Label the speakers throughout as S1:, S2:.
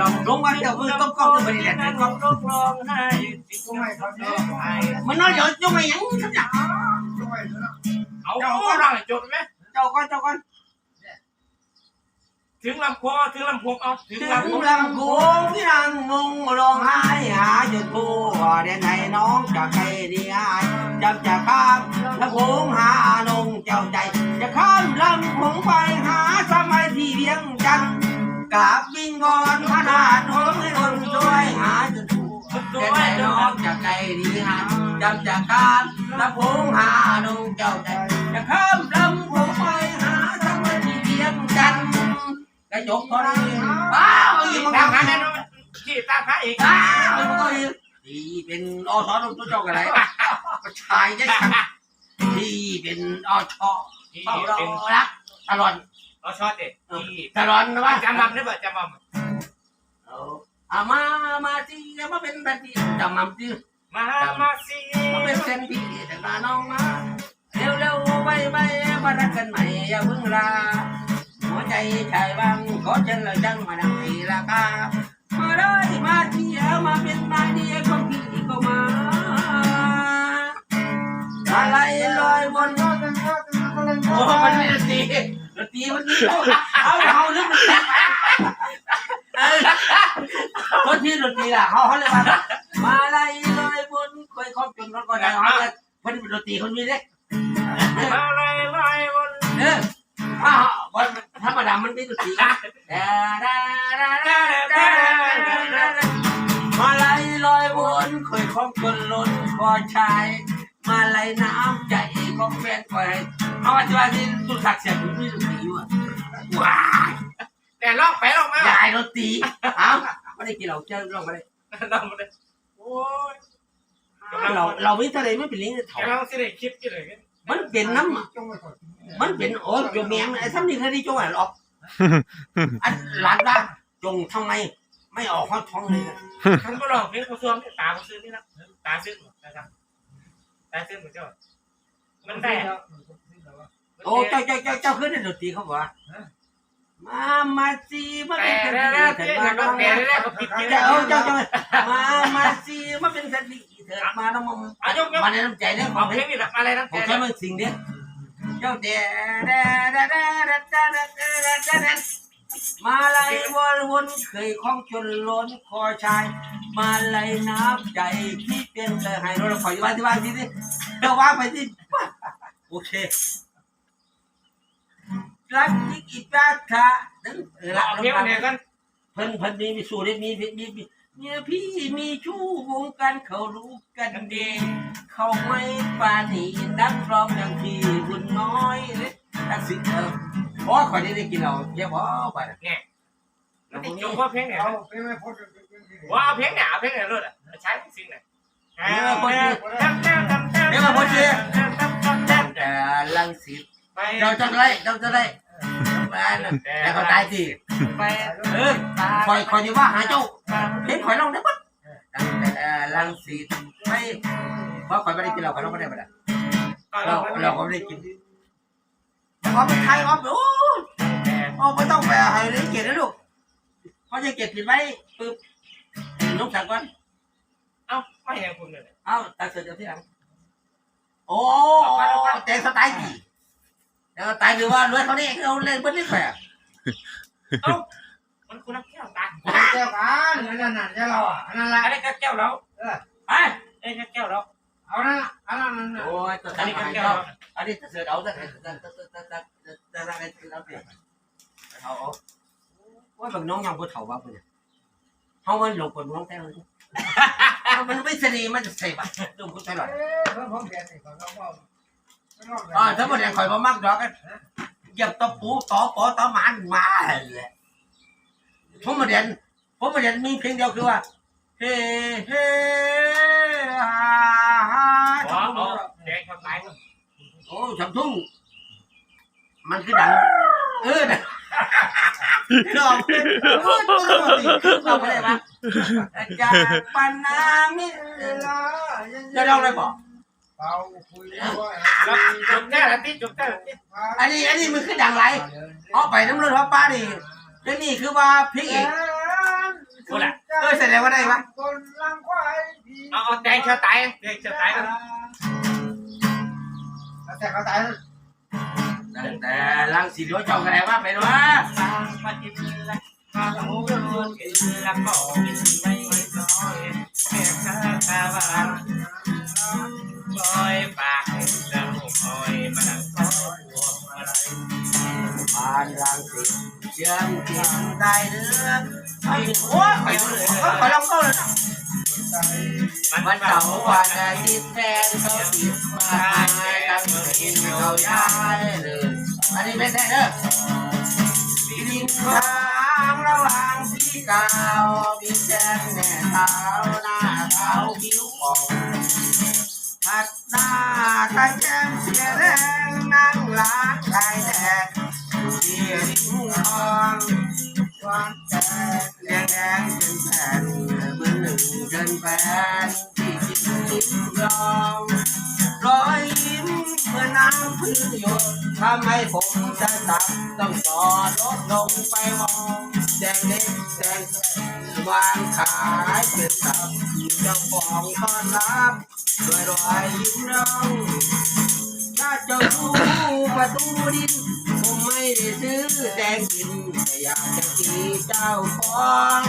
S1: ลองลงมาเดี๋ยวมือต้องก้มจะไปเรียน
S2: นั่ง
S1: ก็
S2: ร้องร้องไห้ที่ทำไมเขาร้องไห้
S1: มันน้อยเดี๋ยวจะไม่ยังสักอย่าง
S2: เอาเจ้าก็ร้องให้จบไหม
S1: เจ้าก้อนเจ้าก้อน
S2: ถึงลำคอถึงลำโพงเอาถึง
S1: ถึง
S2: ลำโพง
S1: ลำโพงที่นั่งงงร้องไห้หาจนทั่วเด่นไหนน้องจะใครดีอายจำจะข้ามลำโพงหานงเจ้าใจ จะข้ามลำโพงไปหาสมัยที่เวียงจันกราบวิ่งก่อนขนาดโน้นให้คนช่วยหาจนทั่ว
S2: ด้
S1: เด่ไหน
S2: ย
S1: น้องจะใครดีอายจำจะข้ามลำโพงหานงเจ้าใจจะข้ามลำโพงไปหาสมัยที่เวียงจันกระจกคนนี้ว้าวอีกมัน
S2: ตา
S1: ก็
S2: มหาแน่นอนที่ตามหาอีก
S1: อ้าวมันก็อีกที่เป็นอสอนตัวเจ้าอะไรก็ชายได้ทั้งที่เป็นอชอ เฝ้า
S2: เป็น
S1: รอรักตลอด
S2: เราชอบเด็ดที่
S1: ตลอดนะว่า
S2: จำมั่มได้ป่ะจำมั่ม
S1: เอามามาที่มาเป็นแบบที่จำมั่มที่
S2: มามาสิ
S1: มาเป็นเส้นที่แต่มาน้องมาเร็วเร็วไปไปมารักกันใหม่อย่าเพิ่งลาหัวใจชายบางขอเชิญเลยจังมาดังตีราคามาได้มาเที่ยวมาเป็นมาเดียของพี่ก็มาอะไรลอยบน โอ้มันไม่ดนตรีดนตรีมันมีเอาเอาเอาเรื่องมันแตกเออคนที่ดนตรีล่ะเขาเขาเลยว่ามาอะไรลอยบนคอยครอบจนรถก็ได้เขาเลยคนที่เป็นดนตรีคนนี้เด็ก
S2: มาลอยลอยบน
S1: เออถ้าวันธรรมดามันเป็นดนตรีนะมาไหลลอยบนคอยครอบจนล้นคอชายมาไหลน้ำใจของแฟนคอย เอาอธิบายที่สุดสักดิ์เสียงคุณไม่ดนตรีอยู่อะว้าย
S2: แต่ลอกไปลอกมายา
S1: ยรถตีเอ้าไม่ได้กินเราเจ้าเราไม่ได้
S2: ลองมาเลยโอ้ย
S1: เราเราไม่ทะเลไม่เป็นลิงก์เถากำ
S2: ลังสิได้คลิปกี่เลย
S1: มันเป็นน้ำอะมันเป็นโอ้ยโยมแมงไอ้ซ้ำนี่เคยได้จงอะหรอกอันหลานว่าจงทำไม ไม่ออกข้อท้องเลยอะ
S2: ฉันก็ลองเพลงกระทรวงตาเขาซื้อนี่นะตาซื้อนะครับตาซื้อเหมือนเจ้ามันได้
S1: โอ้เจ้าเจ้าเจ้าเจ้าเคยได้ดนตรีเขาบอกว่ามามาซีมาเป็นสันติเถิดมา
S2: น้
S1: อง
S2: แต่แรกก็ผิด
S1: เจ้าเจ้าเจ้ามามาซีมาเป็นสันติเถิดมาน้องม
S2: อายุยก
S1: มาในน้ำใจเนี่ยข
S2: ข
S1: อ
S2: อง
S1: เพลง
S2: นี่หละอะไรนะ
S1: ผม
S2: แต่
S1: ใช้มันสิ่งเนี้ยเจ้าเดเดเดดเดดเดดเดมาลายวนวนเคยคล้องจนล้นคอชาย มาลายน้ำใจที่เป็นแต่ให้เราขออยู่บ้านที่บ้านที่นี่เจ้าว่างไปที่โอเค รักที่กิจการถึงเออละ
S2: เอาเพลงเนี่ยกัน
S1: เพิ่นเพิ่นมีมีสูตรมีมีมีมีเนี่ยพี่มีชู้วงกันเขารู้กันดี เขาไม่ปานีนักร้องอย่างพี่บุญน้อยเล็กนักสินเออโอ้ยขอได้ได้กินเราเยอะบ่ไปนะ
S2: เนี่ยแล้วจงว่าเพลงเนี่ยว่าเพลงเนี่ยเพลงเนี่ยรถอะใช้สิ่งไหน
S1: แต่ลังสิต
S2: ไป
S1: เราจะได้เราจะได้มาแล้วแต่เขาตายสิ
S2: ไป
S1: เออคอยคอยอยู่ว่าหาเจ้าเห็นคอยลองได้ปะแต่ลังสิตไม่เพราะคอยไม่ได้กินเราคอยลองไม่ได้ปะเราเราก็ไม่ได้กินแต่เขาเป็นไทยเขาโอ้โอ้ไม่ต้องไปให้เลยเกียรตินะลูกเขาจะเก็บผิดไว้ปึ๊บลูกสักก่อน
S2: เอ้าไม่ยังคุณเลย
S1: เอ้าตาเสือเดี๋ยวที่หลังโอ้แต่สไตล์ดี แต่สไตล์คือว่ารวยเขาเนี่ยเขาเล่นเบิ้ลเล่นแปะ
S2: เอ้ามันคุณนักแก้วตา
S3: แก้วกันนั่นน่ะแก้วเราอะนั่นแหละ
S2: อันนี้ก็แก้วแล้ว
S1: ไป
S2: เอ้ยแก้วแล้ว
S3: เอานั่นน่ะอันนั้นน่ะ
S1: โอ้ยตัว
S2: อัน
S1: นี้
S2: นี้ก็
S1: ก็
S2: แก้
S1: แก้
S2: ว
S1: วอันนี้เสือเอาแต่แต่แต่แต่แต่แต่แต่แต่เราเปลี่ยนเอาเอาว่าบางน้องยังพูดเถ่าว่าเพื่อนเขามันหลงกดน้องแท้เลยมันไม่เสน่ห์มันจะเสพอะดูคุณตลอด
S3: เอ๊ะเพิ่มผมเปลี่ยนอีกก่อนเราก็
S1: อ๋อถ้าหมดแรงคอยมามักดอกกันเหยียบตะปูต่อปอต่อหมานมาเลยผมมาเรียนผมมาเรียนมีเพลงเดียวคือว่า เฮ้เฮ้ฮ่าฮ่า
S2: อ๋ออ๋อแดงคนตาย
S1: โอ้สามทุ่งมันคือดังเออนะเราเราไม่ได้ปะจากปันนามิ
S3: เวลายัง
S1: จะเล่าอะไรบอก
S3: เบาคุยด้วย
S2: แล้วจบแก้แล้วที่จบแก้แล้วที่
S1: อันนี้อันนี้มันคือดังไรเอาไปน้ำเลือดป้าดิเดี๋ยวนี้คือว่าพริกเองเออแสดงว่าได้ปะ
S3: คนลังควายผี
S2: เอาเอาแดงเชียวตายแดงเชียวตายกัน
S3: แต่เขาตาย
S1: แต่ลังสีเหลือเจ้ากันไหนว่าไปด้วย
S2: สร้างปฏิบัติละ เชื่
S1: อมเกี่ยวได้เด้อไอ้โอ้ยไปเลยไปลองเข้าเลยวันเสาร์วันอาทิตย์แฟนเขาติดมาตั้งกินเขาย้ายเลยอันนี้ไม่ใช่เด้อดินทางระหว่างพี่เก่าพี่แจ้งแม่เท้าหน้าเท้าผิวอ่อนหัดหน้าใครแจ้งเสียแรงนั่งล้างกายแด วันแดดแดงแดงเป็นแผ่นเหมือหนึ่งเดินแฟนที่คิดคิดยอมรอยยิ้มเมื่อน้ำพึ่งหยดทำให้ผมจะตับต้องต่อรถลงไปมองแดงเล็กแดงวางขายเป็นตับเจ้าของต้อนรับด้วยรอยยิ้มเราถ้าเจ้าดูประตูดิน ไม่ได้ซื้อแดงกินแต่อยากจะกีเจ้าของ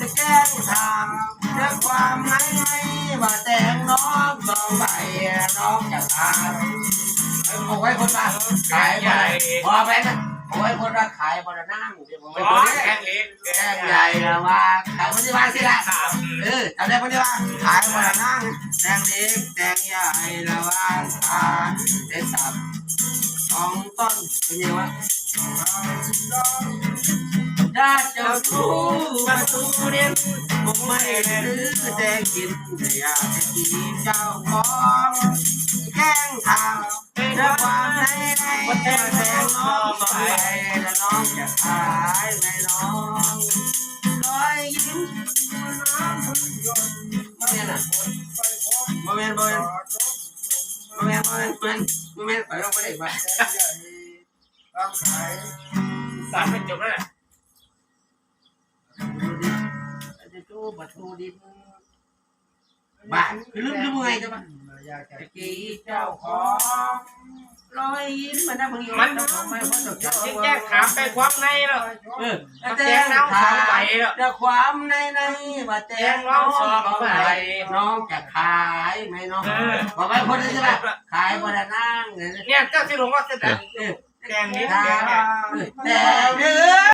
S1: จะแกล้งทำด้วยความไม่ไม่ว่าแต่งน้องสองใบน้องจะทำเอาไว้คนละขายไปพอไปนะเอาไว้คนละขายคนละนั่งเดี๋ยวผมไป
S2: อ๋อ
S1: คนนี้
S2: แกงเล็ก
S1: แก้งใหญ่ละว่าขายคนที่บ้าสิละเออจำได้คนที่บ้าขายคนละนั่งแดงเล็กแดงใหญ่ละว่าขายเด็ดสับ องต้นเป็นยังวะถ้าจ้าดูประตูเรียนผมไม่ซื้อแต่กินแต่อยากจะกินเจ้าของแกล้งทำเพื่อความในในวันแต่แสงน้องไปแล้วน้องจะขายไหมน้องรอยยิ้มน้องพึ่งยดไม่แม่น่ะไม่แม่นไม่แม่นไม่ แม่นไม่แม่นไม่แม่นไปลงไปได้ไหม
S3: ร่างกาย
S2: สามเป็นจบแล้วแหละ
S1: จะจูบัตูดิน บ้าคือลืมลืมไงกันบ้า
S3: อยากจะ
S1: ตะกี้เจ้าของรอยยิ้มมันนะมึงมันไม่เพราะตกใจ
S2: ยิ่งแจ้งถามไปความในแล้ว
S1: เออ
S2: แจ้งน้องสองใบแล้ว
S1: แต่ความในในว่าแจ้งน้องสองใบน้องจะขายไหมน้อง
S2: เออ
S1: บอกไปคนนี้ใช่ไหมขายบนนั่งเนี่ย
S2: เนี่ยเจ้าที่หลวงว่าเสด็จ
S1: เออ
S2: แกงนี้
S1: แต่
S2: แกงเนี่ย
S1: เนื้อ